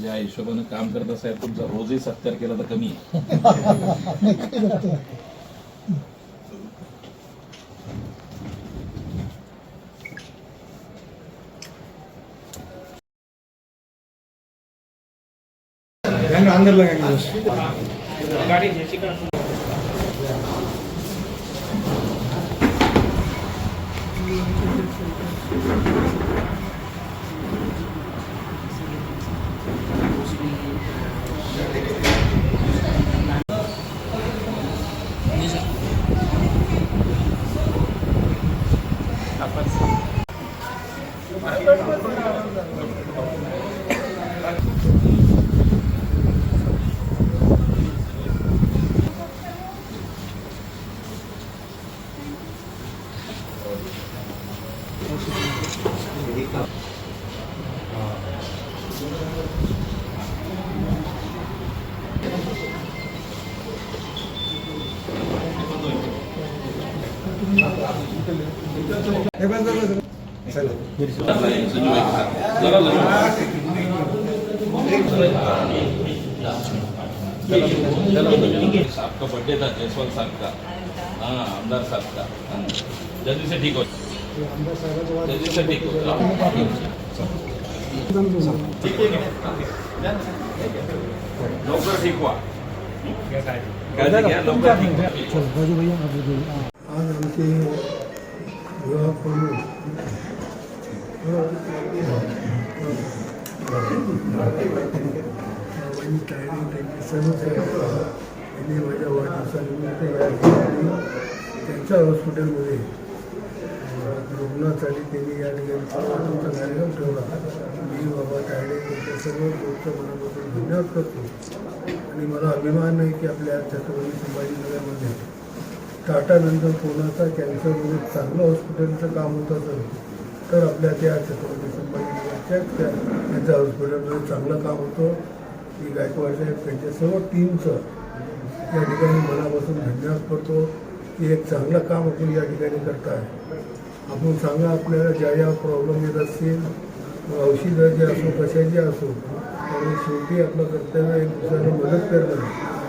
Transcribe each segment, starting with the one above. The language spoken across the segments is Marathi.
ज्या हिशोबानं काम करत असाल तुमचा रोजही सत्कार केला तर कमी आहे. अंदर आपका बर्थडे था जयसवाल साहब का। हाँ आमदार साहब का। हाँ, जल्दी से ठीक हो। जल्दी से ठीक हो लवकर ठीक व्हा काळजी घ्या लवकर ठीक व्हा. आज आमचे विवाह करून बाबांनी टाळली त्यांचे सर्व सहकारी यांनी माझ्या वाढदिवसानिमित्त या ठिकाणी त्यांच्या हॉस्पिटलमध्ये अं, रुग्णासाठी त्यांनी या ठिकाणी सर्वोत्तमचा कार्यक्रम ठेवला. मी बाबा तायडे तुमच्या सर्व गोष्ट मनापासून धन्यवाद करतो. आणि मला अभिमान आहे की आपल्या छत्रपती संभाजीनगरमध्ये टाटानंतर कोणाचा कॅन्सरमध्ये चांगलं हॉस्पिटलचं काम होत असेल तर आपल्या त्या छत्रपती संभाजीनगरच्या त्या त्यांच्या हॉस्पिटलमध्ये चांगलं काम होतं. मी गायकवाड साहेब त्यांच्या सर्व टीमचं या ठिकाणी मनापासून धन्यवाद करतो की एक चांगलं काम आपण या ठिकाणी करताय. आपण सांगा आपल्याला ज्या ज्या प्रॉब्लेम येत असतील औषधं जे असो कशाचे असो आणि शेवटी आपलं कर्तव्य एक दुसऱ्याला मदत करणं.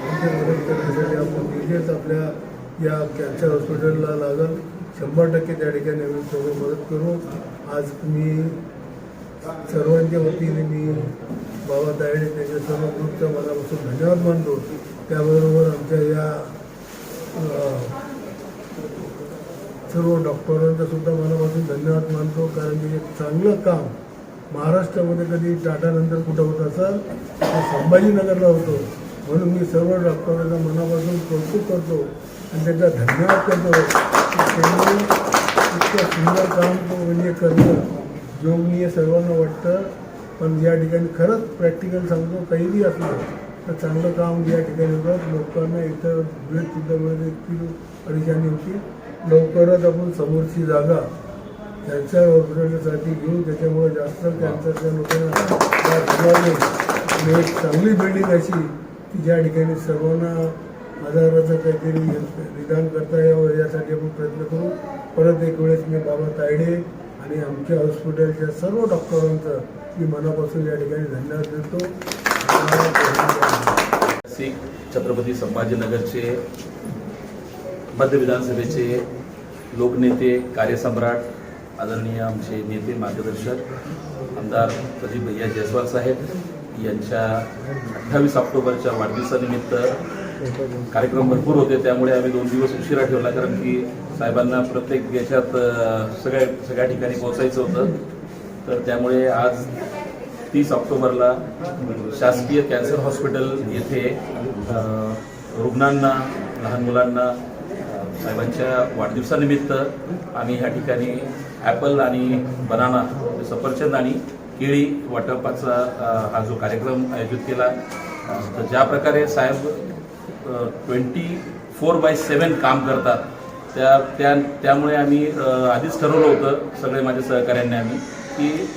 आणि ते मदत करण्यासाठी आपण निधीच आपल्या या कॅन्सर हॉस्पिटलला लागल. शंभर टक्के त्या ठिकाणी आम्ही सर्व मदत करू. आज मी सर्वांच्या वतीने मी बाबा तायडे त्यांच्या सर्व ग्रुपचा मनापासून धन्यवाद मानतो. त्याबरोबर आमच्या या सर्व डॉक्टरांचा सुद्धा मनापासून धन्यवाद मानतो कारण की एक चांगलं काम महाराष्ट्रामध्ये कधी टाटानंतर कुठं होत असेल तर संभाजीनगरला होतो. म्हणून मी सर्व डॉक्टरांना मनापासून कौतुक करतो आणि त्यांचा धन्यवाद करतो की त्यांनी इतकं सुंदर काम म्हणजे करणं योगनीय सर्वांना वाटतं. पण या ठिकाणी खरंच प्रॅक्टिकल सांगतो काहीही असलं तर चांगलं काम या ठिकाणी होतं. लोकांना इथं भेटसुद्धा मिळत इतकी परेशानी होती. लवकरच आपण समोरची जागा त्यांच्या हॉस्पिटलसाठी घेऊ. त्याच्यामुळे जास्त कॅन्सरच्या लोकांना एक चांगली बिल्डिंग अशी की ज्या ठिकाणी सर्वांना आजाराचं काहीतरी निदान करता यावं यासाठी आपण प्रयत्न करू. परत एक वेळेस मी बाबा तायडे आणि आमच्या हॉस्पिटलच्या सर्व डॉक्टरांचं मी मनापासून या ठिकाणी धन्यवाद देतो. श्री छत्रपती संभाजीनगरचे मध्य विधानसभेचे लोकनेते कार्यसम्राट आदरणीय आमचे नेते मार्गदर्शक आमदार प्रदीप भैया जयस्वाल साहेब यांच्या अठ्ठावीस ऑक्टोबरच्या वाढदिवसानिमित्त कार्यक्रम भरपूर होते. त्यामुळे आम्ही दोन दिवस उशिरा ठेवला कारण की साहेबांना प्रत्येक याच्यात सगळ्या सगळ्या ठिकाणी पोहोचायचं होतं. तर त्यामुळे आज तीस ऑक्टोबरला शासकीय कॅन्सर हॉस्पिटल येथे रुग्णांना लहान मुलांना साहेबांच्या वाढदिवसानिमित्त आम्ही ह्या ठिकाणी ॲपल आणि बनाना म्हणजे सफरचंद आणि केळी वाटपाचा हा जो कार्यक्रम आयोजित केला. तर ज्या प्रकारे साहेब ट्वेंटी फोर बाय सेवन काम करतात त्या त्या त्यामुळे आम्ही आधीच ठरवलं होतं सगळे माझ्या सहकाऱ्यांनी आम्ही की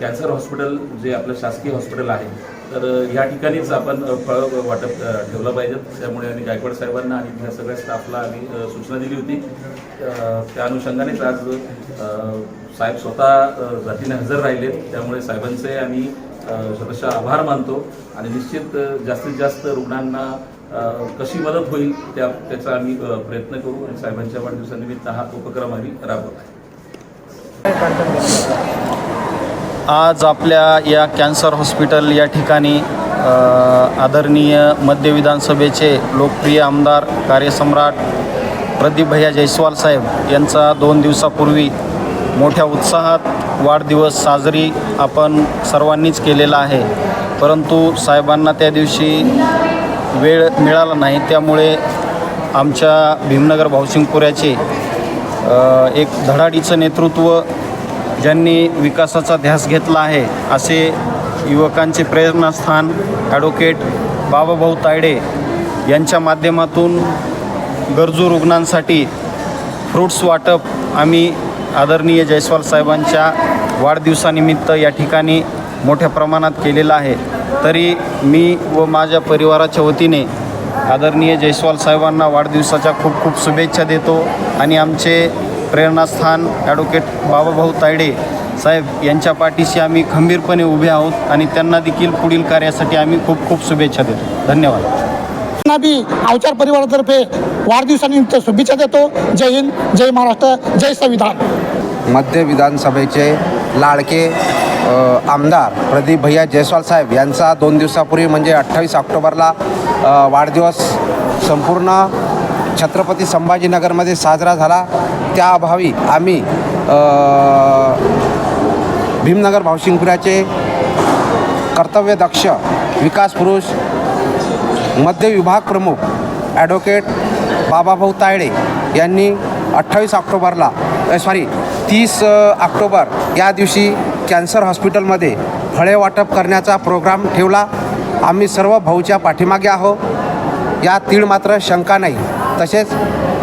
कॅन्सर हॉस्पिटल जे आपलं शासकीय हॉस्पिटल आहे तर ह्या ठिकाणीच आपण फळ वाटप ठेवलं पाहिजेत. त्यामुळे आम्ही गायकवाड साहेबांना आणि त्या सगळ्या स्टाफला आम्ही सूचना दिली होती. त्या अनुषंगानेच आज साहेब स्वतः जातीने हजर राहिले. त्यामुळे साहेबांचे आम्ही अ, आभार मानतो आणि निश्चित जास्तीत जास्त रुग्णांना कशी मदत होईल त्या त्याचा आम्ही प्रयत्न करू. आणि साहेबांच्या वाढदिवसानिमित्त हा उपक्रम आम्ही राबवत आहे. आज आपल्या या कॅन्सर हॉस्पिटल या ठिकाणी आदरणीय मध्य विधानसभेचे लोकप्रिय आमदार कार्यसम्राट प्रदीप भैया जयस्वाल साहेब यांचा दोन दिवसापूर्वी मोठ्या उत्साहात वाढदिवस साजरी आपण सर्वांनीच केलेला आहे. परंतु साहेबांना त्या दिवशी वेळ मिळाला नाही त्यामुळे आमच्या भीमनगर भावसिंगपुऱ्याचे एक धडाडीचं नेतृत्व ज्यांनी विकासाचा ध्यास घेतला आहे असे युवकांचे प्रेरणास्थान ॲडव्होकेट बाबाभाऊ तायडे यांच्या माध्यमातून गरजू रुग्णांसाठी फ्रूट्स वाटप आम्ही आदरणीय जयस्वाल साहेबांच्या वाढदिवसानिमित्त या ठिकाणी मोठ्या प्रमाणात केलेलं आहे. तरी मी व माझ्या परिवाराच्या वतीने आदरणीय जयस्वाल साहेबांना वाढदिवसाच्या खूप खूप शुभेच्छा देतो आणि आमचे प्रेरणास्थान ॲडव्होकेट बाबाभाऊ तायडे साहेब यांच्या पाठीशी आम्ही खंबीरपणे उभे आहोत आणि त्यांना देखील पुढील कार्यासाठी आम्ही खूप खूप शुभेच्छा देतो. धन्यवाद. बी अवचार परिवारातर्फे वाढदिवसानिमित्त शुभेच्छा देतो. जय हिंद जय महाराष्ट्र जय संविधान. मध्य विधानसभेचे लाडके आमदार प्रदीप भैया जयस्वाल साहेब यांचा दोन दिवसापूर्वी म्हणजे अठ्ठावीस ऑक्टोबरला वाढदिवस संपूर्ण छत्रपती संभाजीनगरमध्ये साजरा झाला. त्या अभावी आम्ही भीमनगर भावसिंगपुराचे कर्तव्यदक्ष विकास पुरुष मध्य विभाग प्रमुख ॲडव्होकेट बाबाभाऊ तायडे यांनी अठ्ठावीस ऑक्टोबरला सॉरी तीस ऑक्टोबर या दिवशी कॅन्सर हॉस्पिटलमध्ये फळे वाटप करण्याचा प्रोग्राम ठेवला. आम्ही सर्व भाऊच्या पाठीमागे आहो या तीळ मात्र शंका नाही. तसेच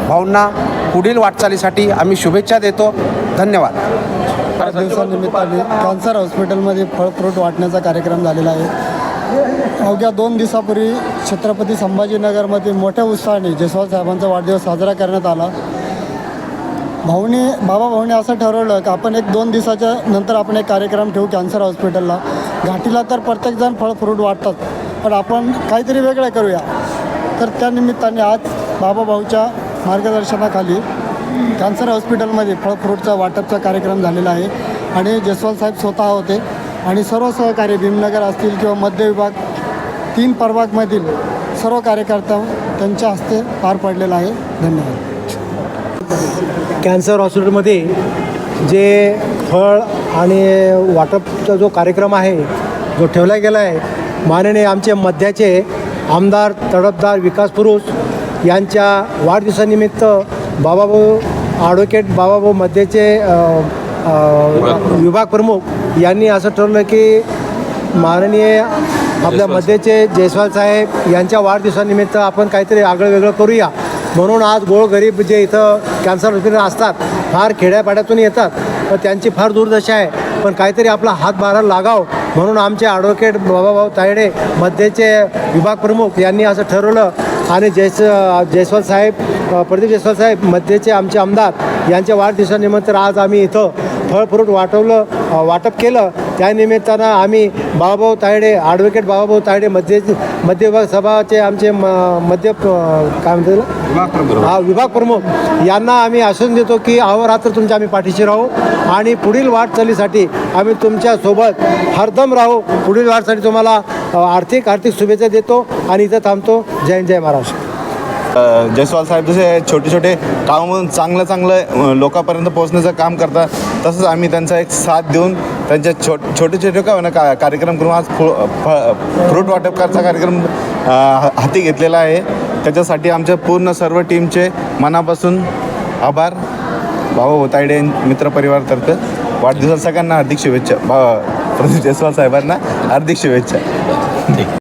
भाऊंना पुढील वाटचालीसाठी आम्ही शुभेच्छा देतो. धन्यवाद. दिवसानिमित्ताने कॅन्सर हॉस्पिटलमध्ये फळ फ्रूट वाटण्याचा कार्यक्रम झालेला आहे. अवघ्या दोन दिवसापूर्वी छत्रपती संभाजीनगरमध्ये मोठ्या उत्साहाने जयस्वाल साहेबांचा वाढदिवस साजरा करण्यात आला. भाऊने बाबा भाऊने असं ठरवलं की आपण एक दोन दिवसाच्या नंतर आपण एक कार्यक्रम ठेवू कॅन्सर हॉस्पिटलला. घाटीला तर प्रत्येकजण फळ फ्रूट वाटतात पण आपण काहीतरी वेगळं करूया. तर त्या निमित्ताने आज बाबाभाऊच्या मार्गदर्शनाखाली कॅन्सर हॉस्पिटलमध्ये फळ फ्रूटचा वाटपचा कार्यक्रम झालेला आहे. आणि जसवाल साहेब स्वतः होते. आणि सर्व सहकारी भीमनगर असतील किंवा मध्य विभाग तीन प्रभागमधील सर्व कार्यकर्ता त्यांच्या हस्ते पार पडलेला आहे. धन्यवाद. कॅन्सर हॉस्पिटलमध्ये जे फळ आणि वाटपचा जो कार्यक्रम आहे जो ठेवला गेला आहे माननीय आमचे मध्याचे आमदार तडफदार विकास पुरुष यांच्या वाढदिवसानिमित्त बाबाभाऊ ॲडव्होकेट बाबाभाऊ मध्याचे विभाग प्रमुख यांनी असं ठरवलं की माननीय आपल्या मध्येचे जयस्वाल साहेब यांच्या वाढदिवसानिमित्त आपण काहीतरी आगळं वेगळं करूया. म्हणून आज गोरगरीब जे इथं कॅन्सर हॉस्पिटल असतात फार खेड्यापाड्यातून येतात तर त्यांची फार दुर्दशा आहे. पण काहीतरी आपला हातभार लागाव म्हणून आमचे ॲडव्होकेट बाबाभाऊ तायडे मध्येचे विभाग प्रमुख यांनी असं ठरवलं आणि जयस जयस्वाल साहेब प्रदीप जयस्वाल साहेब मध्येचे आमचे आमदार यांच्या वाढदिवसानिमित्त आज आम्ही इथं फळ फ्रूट वाटवलं वाटप केलं. त्यानिमित्तानं आम्ही बाबाभाऊ तायडे ॲडव्होकेट बाबाभाऊ तायडे मध्य मध्य विभाग सभाचे आमचे म मध्य काय म्हणते? हा विभाग प्रमुख. यांना आम्ही आश्वासन देतो की अहोरात्र तुमच्या आम्ही पाठीशी राहू आणि पुढील वाटचालीसाठी आम्ही तुमच्यासोबत हरदम राहू. पुढील वाटचाली तुम्हाला आर्थिक आर्थिक शुभेच्छा देतो आणि इथं थांबतो. जय जय महाराष्ट्र. जयस्वाल साहेब जसे छोटे छोटे कामामधून चांगलं चांगलं लोकांपर्यंत पोहोचण्याचं काम करतात तसंच आम्ही त्यांचा एक साथ देऊन त्यांच्या छोट छोटे छोटे का का कार्यक्रम करून आज फु फ्रूट वाटपकारचा कार्यक्रम हाती घेतलेला आहे. त्याच्यासाठी आमच्या पूर्ण सर्व टीमचे मनापासून आभार. भाऊ होतायडे मित्रपरिवारतर्फे वाढदिवसात सगळ्यांना हार्दिक शुभेच्छा. भा प्रदीप जयस्वाल साहेबांना हार्दिक शुभेच्छा.